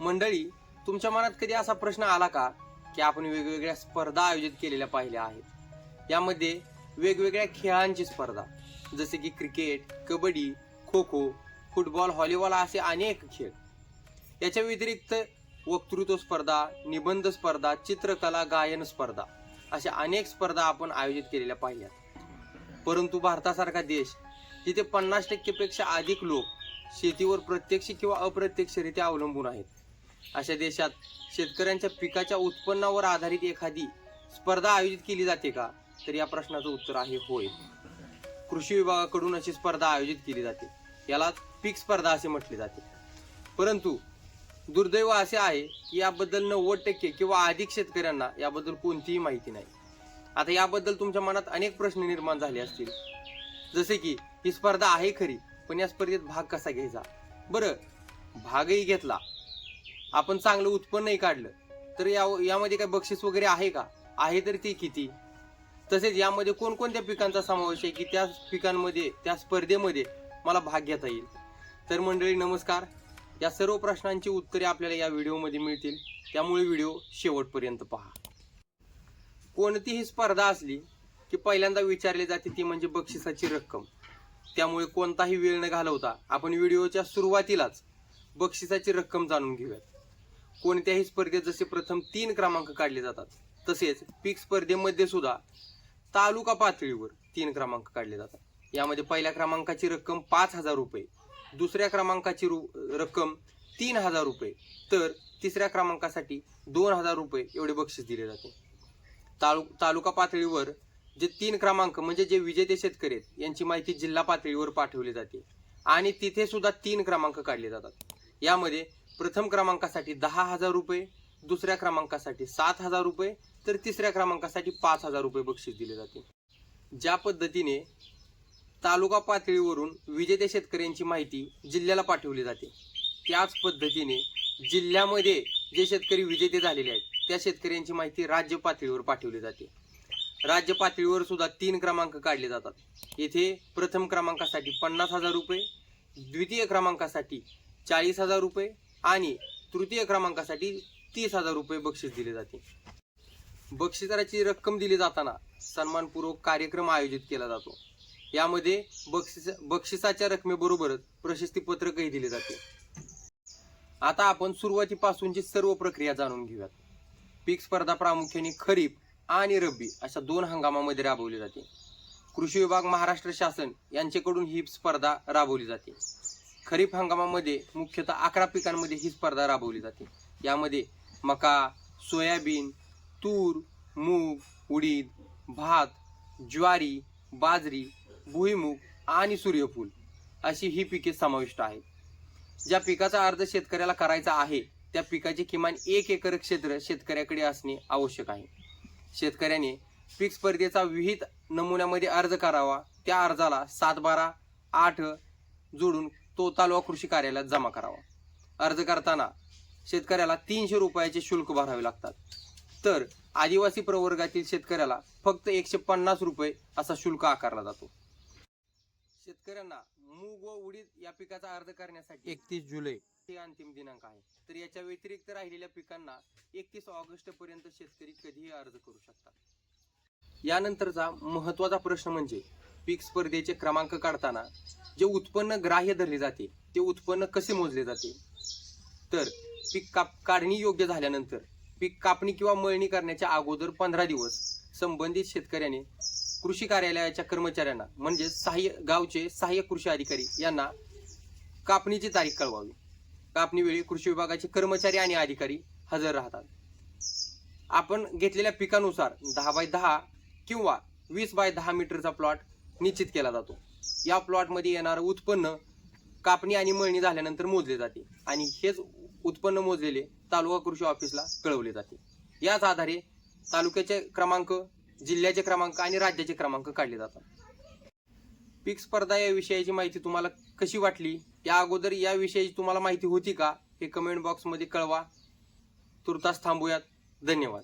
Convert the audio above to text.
मंडळी तुमच्या मनात कधी असा प्रश्न आला का की आपण वेगवेगळ्या स्पर्धा आयोजित केलेल्या पाहिल्या आहेत? यामध्ये वेगवेगळ्या खेळांची स्पर्धा जसे की cricket kabaddi kho kho football volleyball असे अनेक खेळ. याच्या व्यतिरिक्त वक्तृत्व स्पर्धा निबंध स्पर्धा चित्रकला गायन स्पर्धा अशा अनेक स्पर्धा आपण आयोजित केलेल्या पाहिल्या. परंतु भारतासारखा देश जिथे पन्नास टक्केपेक्षा अधिक लोक शेतीवर प्रत्यक्ष किंवा अप्रत्यक्षरित्या अवलंबून आहेत अशा देशात शेतकऱ्यांच्या पिकाच्या उत्पन्नावर आधारित एखादी स्पर्धा आयोजित केली जाते का? तर या प्रश्नाचं उत्तर आहे होय. कृषी विभागाकडून अशी स्पर्धा आयोजित केली जाते. याला पीक स्पर्धा असे म्हटले जाते. परंतु दुर्दैव असे आहे की याबद्दल नव्वद टक्के किंवा अधिक शेतकऱ्यांना याबद्दल कोणतीही माहिती नाही. आता याबद्दल तुमच्या मनात अनेक प्रश्न निर्माण झाले असतील. जसे की ही स्पर्धा आहे खरी पण या स्पर्धेत भाग कसा घ्यायचा? बरं भागही घेतला. आपण चांगलं उत्पन्नही काढलं तर या यामध्ये काय बक्षीस वगैरे आहे का? आहे तर ते किती? तसेच यामध्ये कोणकोणत्या पिकांचा समावेश आहे की त्या पिकांमध्ये त्या स्पर्धेमध्ये मला भाग घेता येईल? तर मंडळी नमस्कार. या सर्व प्रश्नांची उत्तरे आपल्याला या व्हिडिओमध्ये मिळतील. त्यामुळे व्हिडिओ शेवटपर्यंत पहा. कोणतीही स्पर्धा असली की पहिल्यांदा विचारली जाते ती म्हणजे बक्षिसाची रक्कम. त्यामुळे कोणताही वेळ न घालवता आपण व्हिडिओच्या सुरुवातीलाच बक्षिसाची रक्कम जाणून घेऊयात. कोणत्याही स्पर्धेत जसे प्रथम तीन क्रमांक काढले जातात तसेच पीक स्पर्धेमध्ये सुद्धा तालुका पातळीवर तीन क्रमांक काढले जातात. यामध्ये पहिल्या क्रमांकाची रक्कम पाच हजार रुपये दुसऱ्या क्रमांकाची रु- रक्कम तीन हजार रुपये तर तिसऱ्या क्रमांकासाठी दोन हजार रुपये एवढे बक्षीस दिले जाते. तालु तालुका पातळीवर जे तीन क्रमांक म्हणजे जे विजेते शेतकरी आहेत यांची माहिती जिल्हा पातळीवर पाठवली जाते. आणि तिथे सुद्धा तीन क्रमांक काढले जातात. यामध्ये प्रथम क्रमांकासाठी दहा हजार रुपये दुसऱ्या क्रमांकासाठी सात हजार रुपये तर तिसऱ्या क्रमांकासाठी पाच हजार रुपये बक्षीस दिले जाते. ज्या पद्धतीने तालुका पातळीवरून विजेत्या शेतकऱ्यांची माहिती जिल्ह्याला पाठवली जाते त्याच पद्धतीने जिल्ह्यामध्ये जे शेतकरी विजेते झालेले आहेत त्या शेतकऱ्यांची माहिती राज्य पातळीवर पाठवली जाते. राज्य पातळीवर सुद्धा तीन क्रमांक काढले जातात. येथे प्रथम क्रमांकासाठी पन्नास हजार रुपये द्वितीय क्रमांकासाठी चाळीस हजार रुपये आणि तृतीय क्रमांकासाठी तीस हजार रुपये बक्षीस दिले जाते. बक्षिसाची रक्कम दिली जाताना सन्मानपूर्वक कार्यक्रम आयोजित केला जातो. यामध्ये बक्षिस बक्षिसाच्या रकमेबरोबरच प्रशस्तीपत्रकही दिले जाते. आता आपण सुरुवातीपासूनची सर्व प्रक्रिया जाणून घेऊयात. पीक स्पर्धा प्रामुख्याने खरीप आणि रब्बी अशा दोन हंगामामध्ये राबवली जाते. कृषी विभाग महाराष्ट्र शासन यांच्याकडून ही स्पर्धा राबवली जाते. खरीप हंगामामध्ये मुख्यतः अकरा पिकांमध्ये ही स्पर्धा राबवली जाते. यामध्ये मका सोयाबीन तूर मूग उडीद भात ज्वारी बाजरी भुईमूग आणि सूर्यफूल अशी ही पिके समाविष्ट आहेत. ज्या पिकाचा अर्ज शेतकऱ्याला करायचा आहे त्या पिकाचे किमान एक एकर क्षेत्र शेतकऱ्याकडे असणे आवश्यक आहे. शेतकऱ्याने पीक स्पर्धेचा विहित नमुन्यामध्ये अर्ज करावा. त्या अर्जाला सात बारा आठ जोडून तो तालुका कृषी कार्यालयात जमा करावा. अर्ज करताना शेतकऱ्याला तीनशे रुपयाचे शुल्क भरावे लागतात. तर आदिवासी प्रवर्गातील शेतकऱ्याला फक्त एकशे पन्नास रुपये असा शुल्क आकारला जातो. शेतकऱ्यांना मूग व उडीद या पिकाचा अर्ज करण्यासाठी एकतीस जुलै. हे अंतिम दिनांक आहे. तर याच्या व्यतिरिक्त राहिलेल्या पिकांना एकतीस ऑगस्ट पर्यंत शेतकरी कधीही अर्ज करू शकतात. यानंतरचा महत्त्वाचा प्रश्न म्हणजे पीक स्पर्धेचे क्रमांक काढताना जे उत्पन्न ग्राह्य धरले जाते ते उत्पन्न कसे मोजले जाते? तर पीक काप काढणी योग्य झाल्यानंतर पीक कापणी किंवा मळणी करण्याच्या अगोदर पंधरा दिवस संबंधित शेतकऱ्याने कृषी कार्यालयाच्या कर्मचाऱ्यांना म्हणजे सहाय्य गावचे सहाय्यक कृषी अधिकारी यांना कापणीची तारीख कळवावी. कापणीवेळी कृषी विभागाचे कर्मचारी आणि अधिकारी हजर राहतात. आपण घेतलेल्या पिकानुसार दहा बाय दहा किंवा वीस बाय दहा मीटरचा प्लॉट निश्चित केला जातो. या प्लॉटमध्ये येणारं उत्पन्न कापणी आणि मळणी झाल्यानंतर मोजले जाते आणि हेच उत्पन्न मोजलेले तालुका कृषी ऑफिसला कळवले जाते. याच आधारे तालुक्याचे क्रमांक जिल्ह्याचे क्रमांक आणि राज्याचे क्रमांक काढले जातात. पीक स्पर्धा या विषयाची माहिती तुम्हाला कशी वाटली? या अगोदर या विषयाची तुम्हाला माहिती होती का? हे कमेंट बॉक्समध्ये कळवा. तुर्तास थांबूयात. धन्यवाद.